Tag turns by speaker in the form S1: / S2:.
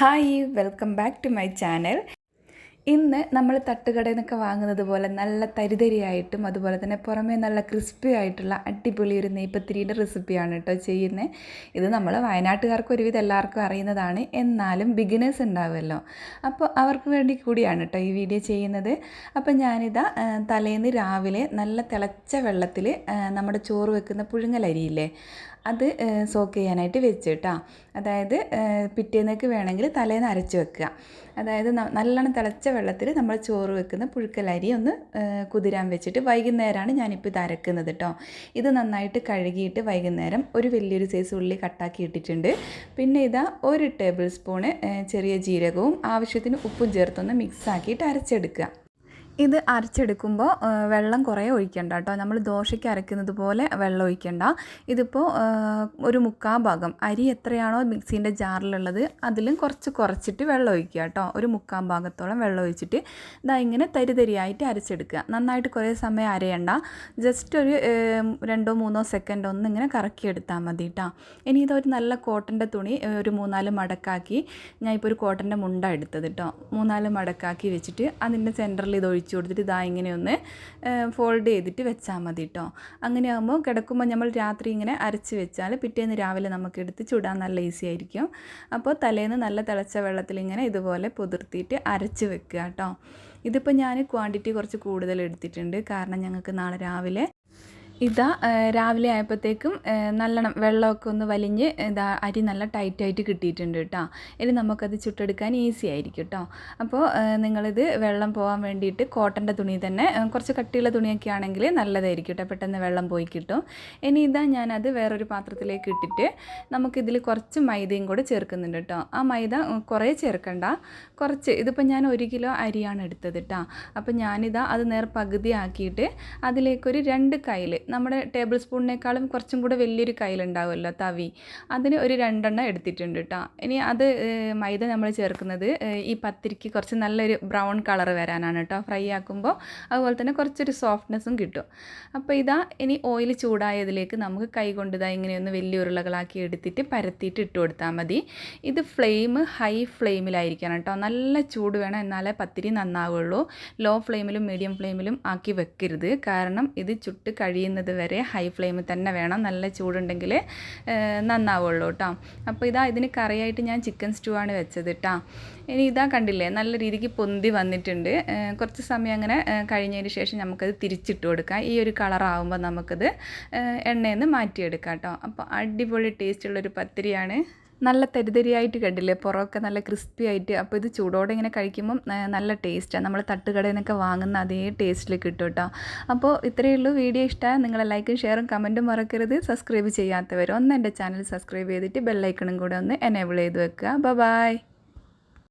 S1: Hi welcome back to my channel. ഇന്ന് നമ്മൾ തട്ടുകടയിൽ നിന്നൊക്കെ വാങ്ങുന്നത് പോലെ നല്ല തരിതരിയായിട്ടും അതുപോലെ തന്നെ പുറമേ നല്ല ക്രിസ്പി ആയിട്ടുള്ള അടിപൊളി ഒരു നെയ്പ്പത്തിരിയുടെ റെസിപ്പിയാണ് കേട്ടോ ചെയ്യുന്നത് ഇത് നമ്മൾ വയനാട്ടുകാർക്ക് ഒരുവിധം എല്ലാവർക്കും അറിയുന്നതാണ്. എന്നാലും ബിഗിനേഴ്സ് ഉണ്ടാവുമല്ലോ അപ്പോൾ അവർക്ക് വേണ്ടി കൂടിയാണ് കേട്ടോ ഈ വീഡിയോ ചെയ്യുന്നത്. അപ്പോൾ ഞാനിതാ തലേന്ന് രാവിലെ നല്ല തിളച്ച വെള്ളത്തിൽ നമ്മുടെ ചോറ് വെക്കുന്ന പുഴുങ്ങലരിയില്ലേ അത് സോക്ക് ചെയ്യാനായിട്ട് വെച്ച് കേട്ടോ അതായത് പിറ്റേന്നേക്ക് വേണമെങ്കിൽ തലേന്ന് അരച്ച് വെക്കുക. അതായത് നല്ലോണം തിളച്ച വെള്ളത്തിൽ നമ്മൾ ചോറ് വെക്കുന്ന പുഴുക്കലരി ഒന്ന് കുതിരാൻ വെച്ചിട്ട് വൈകുന്നേരമാണ് ഞാനിപ്പോൾ ഇത് അരക്കുന്നത് കേട്ടോ ഇത് നന്നായിട്ട് കഴുകിയിട്ട് വൈകുന്നേരം ഒരു വലിയൊരു സൈസ് ഉള്ളി കട്ടാക്കി ഇട്ടിട്ടുണ്ട്. പിന്നെ ഇതാ ഒരു ടേബിൾ സ്പൂണ് ചെറിയ ജീരകവും ആവശ്യത്തിന് ഉപ്പും ചേർത്തൊന്ന് മിക്സാക്കിയിട്ട് അരച്ചെടുക്കുക. ഇത് അരച്ചെടുക്കുമ്പോൾ വെള്ളം കുറേ ഒഴിക്കണ്ട കേട്ടോ നമ്മൾ ദോശയ്ക്ക് അരക്കുന്നത് പോലെ വെള്ളം ഒഴിക്കണ്ട. ഇതിപ്പോൾ ഒരു മുക്കാൽ ഭാഗം അരി എത്രയാണോ മിക്സീന്റെ ജാറിലുള്ളത് അതിലും കുറച്ച് കുറച്ചിട്ട് വെള്ളം ഒഴിക്കുക കേട്ടോ ഒരു മുക്കാൽ ഭാഗത്തോളം വെള്ളം ഒഴിച്ചിട്ട് ഇതാ ഇങ്ങനെ തരിതരിയായിട്ട് അരച്ചെടുക്കുക. നന്നായിട്ട് കുറേ സമയം അരയണ്ട. ജസ്റ്റ് ഒരു രണ്ടോ മൂന്നോ സെക്കൻഡ് ഒന്ന് ഇങ്ങനെ കറക്കിയെടുത്താൽ മതി കേട്ടോ ഇനി ഇതൊരു നല്ല കോട്ടന്റെ തുണി ഒരു മൂന്നാൽ മടക്കാക്കി. ഞാൻ ഇപ്പോൾ ഒരു കോട്ടന്റെ മുണ്ട എടുത്തത് കേട്ടോ മൂന്നാൽ മടക്കാക്കി വെച്ചിട്ട് അതിന്റെ സെന്ററിൽ ഇത് ഒഴിച്ചു കൊടുത്തിട്ട് ഇതാ ഇങ്ങനെ ഒന്ന് ഫോൾഡ് ചെയ്തിട്ട് വെച്ചാൽ മതി കേട്ടോ അങ്ങനെ ആകുമ്പോൾ കിടക്കുമ്പോൾ നമ്മൾ രാത്രി ഇങ്ങനെ അരച്ച് വെച്ചാൽ പിറ്റേന്ന് രാവിലെ നമുക്ക് എടുത്ത് ചുടാൻ നല്ല ഈസി ആയിരിക്കും. അപ്പോൾ തലേന്ന് നല്ല തിളച്ച വെള്ളത്തിൽ ഇങ്ങനെ ഇതുപോലെ പുതിർത്തിയിട്ട് അരച്ച് വെക്കുക കേട്ടോ ഇതിപ്പോൾ ഞാൻ ക്വാണ്ടിറ്റി കുറച്ച് കൂടുതൽ എടുത്തിട്ടുണ്ട്. കാരണം ഞങ്ങൾക്ക് നാളെ രാവിലെ ഇതാ രാവിലെ ആയപ്പോഴത്തേക്കും നല്ലോണം വെള്ളമൊക്കെ ഒന്ന് വലിഞ്ഞ് ഇതാ അരി നല്ല ടൈറ്റായിട്ട് കിട്ടിയിട്ടുണ്ട് കേട്ടോ. ഇനി നമുക്കത് ചുട്ടെടുക്കാൻ ഈസി ആയിരിക്കും കേട്ടോ. അപ്പോൾ നിങ്ങളിത് വെള്ളം പോകാൻ വേണ്ടിയിട്ട് കോട്ടന്റെ തുണി തന്നെ കുറച്ച് കട്ടിയുള്ള തുണിയൊക്കെ ആണെങ്കിൽ നല്ലതായിരിക്കും കേട്ടോ. പെട്ടെന്ന് വെള്ളം പോയി കിട്ടും. ഇനി ഇതാ ഞാനത് വേറൊരു പാത്രത്തിലേക്ക് ഇട്ടിട്ട് നമുക്കിതിൽ കുറച്ച് മൈദയും കൂടെ ചേർക്കുന്നുണ്ട് കേട്ടോ. ആ മൈദ കുറേ ചേർക്കണ്ട. കുറച്ച് ഇതിപ്പോൾ ഞാൻ ഒരു കിലോ അരിയാണ് എടുത്തത് കേട്ടോ. അപ്പോൾ ഞാനിതാ അത് നേർ പകുതി ആക്കിയിട്ട് അതിലേക്കൊരു രണ്ട് കയ്യിൽ നമ്മുടെ ടേബിൾ സ്പൂണിനേക്കാളും കുറച്ചും കൂടെ വലിയൊരു കയ്യിലുണ്ടാവുമല്ലോ തവി. അതിന് ഒരു രണ്ടെണ്ണം എടുത്തിട്ടുണ്ട് കേട്ടോ. ഇനി അത് മൈദ നമ്മൾ ചേർക്കുന്നത് ഈ പത്തിരിക്ക് കുറച്ച് നല്ലൊരു ബ്രൗൺ കളർ വരാനാണ് കേട്ടോ. ഫ്രൈ ആക്കുമ്പോൾ അതുപോലെ തന്നെ കുറച്ചൊരു സോഫ്റ്റ്നെസ്സും കിട്ടും. അപ്പോൾ ഇതാ ഇനി ഓയിൽ ചൂടായതിലേക്ക് നമുക്ക് കൈ കൊണ്ട് ഇതാ ഇങ്ങനെയൊന്ന് വലിയ ഉരുളകളാക്കി എടുത്തിട്ട് പരത്തിയിട്ട് ഇട്ട് കൊടുത്താൽ മതി. ഇത് ഫ്ലെയിം ഹൈ ഫ്ലെയിമിലായിരിക്കണം കേട്ടോ. നല്ല ചൂട് വേണം എന്നാലേ പത്തിരി നന്നാവുള്ളൂ. ലോ ഫ്ലെയിമിലും മീഡിയം ഫ്ലെയിമിലും ആക്കി വെക്കരുത്. കാരണം ഇത് ചുട്ട് കഴിയുന്നത് വരെ ഹൈ ഫ്ലെയിമിൽ തന്നെ വേണം. നല്ല ചൂടുണ്ടെങ്കിൽ നന്നാവുള്ളൂ കേട്ടോ അപ്പോൾ ഇതാ ഇതിന് കറിയായിട്ട് ഞാൻ ചിക്കൻ സ്റ്റൂ ആണ് വെച്ചത് കേട്ടോ ഇനി ഇതാ കണ്ടില്ലേ നല്ല രീതിക്ക് പൊന്തി വന്നിട്ടുണ്ട്. കുറച്ച് സമയം അങ്ങനെ കഴിഞ്ഞതിന് ശേഷം നമുക്കത് തിരിച്ചിട്ട് കൊടുക്കാം. ഈ ഒരു കളറാവുമ്പോൾ നമുക്കത് എണ്ണയിൽ നിന്ന് മാറ്റിയെടുക്കാം കേട്ടോ അപ്പോൾ അടിപൊളി ടേസ്റ്റുള്ളൊരു പത്തിരിയാണ്. നല്ല തരിതരിയായിട്ട് കണ്ടില്ലേ? പുറമൊക്കെ നല്ല ക്രിസ്പി ആയിട്ട്. അപ്പോൾ ഇത് ചൂടോടെ ഇങ്ങനെ കഴിക്കുമ്പം നല്ല ടേസ്റ്റാണ് നമ്മൾ തട്ടുകടയിൽ നിന്നൊക്കെ വാങ്ങുന്ന അതേ ടേസ്റ്റിൽ കിട്ടും കേട്ടോ അപ്പോൾ ഇത്രയേ ഉള്ളൂ. വീഡിയോ ഇഷ്ടമായ നിങ്ങൾ ലൈക്കും ഷെയറും കമന്റും മറക്കരുത്. സബ്സ്ക്രൈബ് ചെയ്യാത്തവർ ഒന്ന് എന്റെ ചാനൽ സബ്സ്ക്രൈബ് ചെയ്തിട്ട് ബെല്ലൈക്കണും കൂടെ ഒന്ന് എനേബിൾ ചെയ്ത് വെക്കുക. ബൈ